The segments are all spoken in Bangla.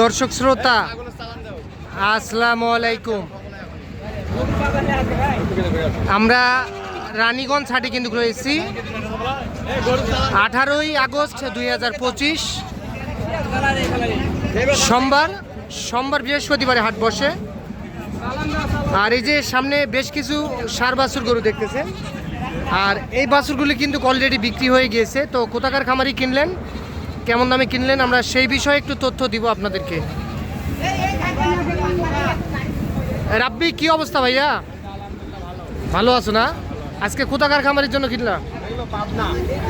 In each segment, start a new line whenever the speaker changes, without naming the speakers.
দর্শক শ্রোতা আসসালামু আলাইকুম আমরা রানীগঞ্জ হাটে কিন্তু রয়েছি আঠারোই আগস্ট দুই হাজার পঁচিশ। সোমবার সোমবার বৃহস্পতিবারে হাট বসে। আর এই যে সামনে বেশ কিছু সার বাছুর গরু দেখতেছে আর এই বাছুরগুলি কিন্তু অলরেডি বিক্রি হয়ে গিয়েছে। তো কোথাকার খামারি কিনলেন? কেমন দামে কিনলেন? আমরা সেই বিষয়ে একটু তথ্য দিব আপনাদেরকে। রাব্বি, কি অবস্থা ভাইয়া? ভালো আছো না? আজকে কোথাকার খামারের জন্য কিনলাম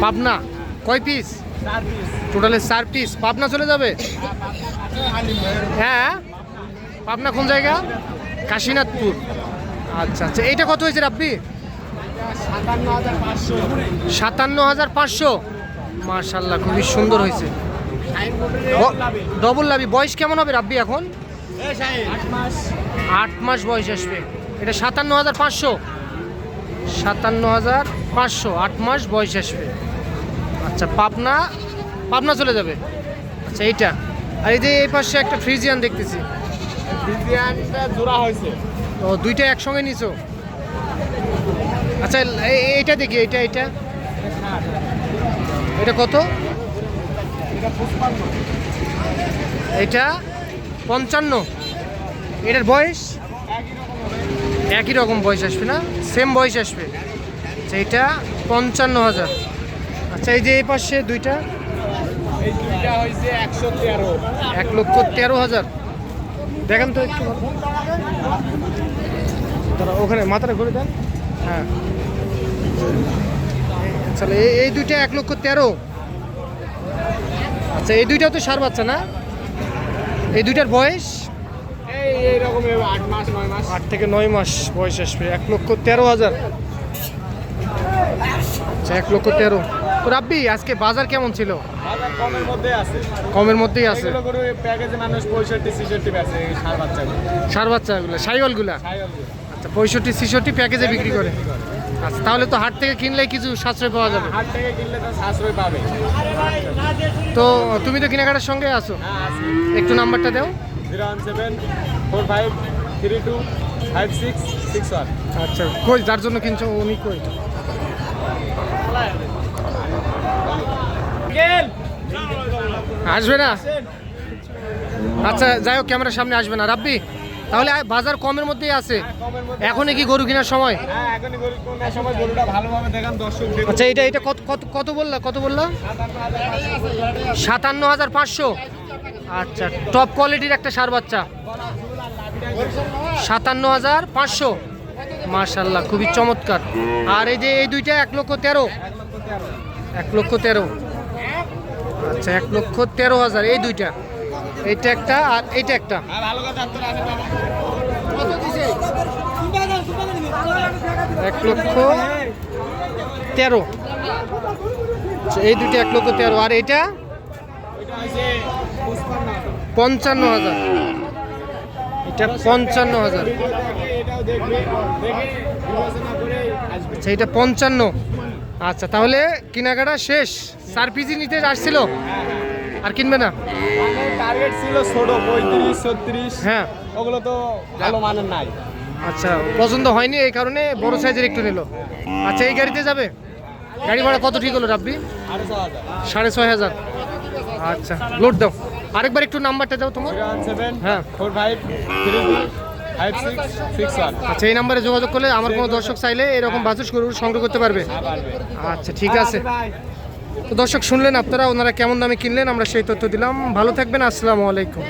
পাবনা। কয় পিস টোটালে চার পিস পাবনা চলে যাবে? হ্যাঁ? পাবনা কোন জায়গা? কাশীনাথপুর। আচ্ছা আচ্ছা। এইটা কত হয়েছে রাব্বি? সাতান্ন হাজার পাঁচশো? মার্শাল্লাহ খুবই সুন্দর হয়েছে। ডবল লাভি। বয়স কেমন হবে রাব্বি এখন? আট মাস। বয়স আসবে। এটা সাতান্ন হাজার পাঁচশো। সাতান্ন হাজার পাঁচশো আট মাস বয়স আসবে। আচ্ছা পাবনা? পাবনা চলে যাবে। আচ্ছা এইটা। আর এই যে এই পাশে একটা ফ্রিজিয়ান দেখতেছি।
জোড়া হয়েছে।
তো দুইটা একসঙ্গে নিছো? আচ্ছা এইটা দেখি এইটা এইটা। এটা কত?
এটা
পঞ্চান্ন। এটার বয়স? একই রকম বয়স আসবে না? সেম বয়স আসবে। আচ্ছা এটা পঞ্চান্ন হাজার। আচ্ছা এই যে এই পাশে দুইটা? এক লক্ষ তেরো হাজার। দেখেন তো একটু। ওখানে মাথাটা ঘুরে দেন। হ্যাঁ। আচ্ছা এই দুইটা এক লক্ষ তেরো। আচ্ছা এই দুইটা তো সার বাচ্চা না? এই দুইটার বয়স?
আট
থেকে নয় মাস বয়স আসবে এক লক্ষ তেরো হাজার। আচ্ছা এক লক্ষ তেরো। তো রাব্বি আজকে বাজার কেমন ছিল?
কমের মধ্যে আছে।
কমের মধ্যেই আছে।
প্যাকেজে মানুষ পঁয়ষট্টি ছেষট্টি বেছে সার বাচ্চাগুলো।
সার বাচ্চাগুলো সাইওয়ালগুলা? আচ্ছা পঁয়ষট্টি ছিষট্টি প্যাকেজে বিক্রি করে। আচ্ছা তাহলে তো হাট থেকে কিনলে কিছু সাশ্রয় পাওয়া যাবে।
হাট থেকে কিনলে তো সাশ্রয় পাবে।
তো তুমি তো কেনাকাটার সঙ্গে আছো। একটু নাম্বারটা দাও।
Zero one seven four five three two five six six one.
আচ্ছা কই যার জন্য কিনছো উনি কই? আসবে না? আচ্ছা যাই হোক ক্যামেরার সামনে আসবে না। রাব্বি? তাহলে বাজার কমের মধ্যেই আছে।
মধ্যে
এখনই কি গরু কেনার সময়?
হ্যাঁ
আচ্ছা এটা এটা কত কত কত বললা কত বললা? সাতান্ন হাজার পাঁচশো। আচ্ছা টপ কোয়ালিটির একটা সার বাচ্চা। সাতান্ন হাজার পাঁচশো। মার্শাল্লাহ খুবই চমৎকার। আর এই যে এই দুইটা এক লক্ষ তেরো। এক লক্ষ তেরো। আচ্ছা এক লক্ষ তেরো হাজার এই দুইটা। এইটা একটা আর এইটা একটা।
হ্যাঁ ভালো কথা আপনারা আসেন বাবা।
এক লক্ষ তেরো। এই দুইটা এক লক্ষ তেরো। আর
পুষ্পান্ন
পঞ্চান্ন হাজার। এটা পঞ্চান্ন হাজার। আচ্ছা এটা পঞ্চান্ন। আচ্ছা তাহলে কেনাকাটা শেষ। পিজি নিতে আসছিল? আর কিনবে না?
টার্গেট ছিল ছোট পঁয়ত্রিশ ছত্রিশ।
হ্যাঁ।
ওগুলো তো ভালো মানের নাই।
আচ্ছা পছন্দ হয়নি এই কারণে বড় সাইজের একটু নিল। আচ্ছা এই গাড়িতে যাবে? গাড়ি ভাড়া কত ঠিক হলো রাব্বি? সাড়ে ছয় হাজার। আচ্ছা লোড দাও। আরেকবার একটু নাম্বারটা দাও তোমার। হ্যাঁ।
ফোর ফাইভ
আচ্ছা এই নাম্বারে যোগাযোগ করলে আমার কোনো দর্শক চাইলে এরকম বাছুর গরু সংগ্রহ করতে পারবে।
পারবে।
আচ্ছা ঠিক আছে। তো দর্শক, শুনলেন আপনারা, ওনারা কেমন দামে কিনলেন, আমরা সেই তথ্য দিলাম। ভালো থাকবেন, আসসালামু আলাইকুম।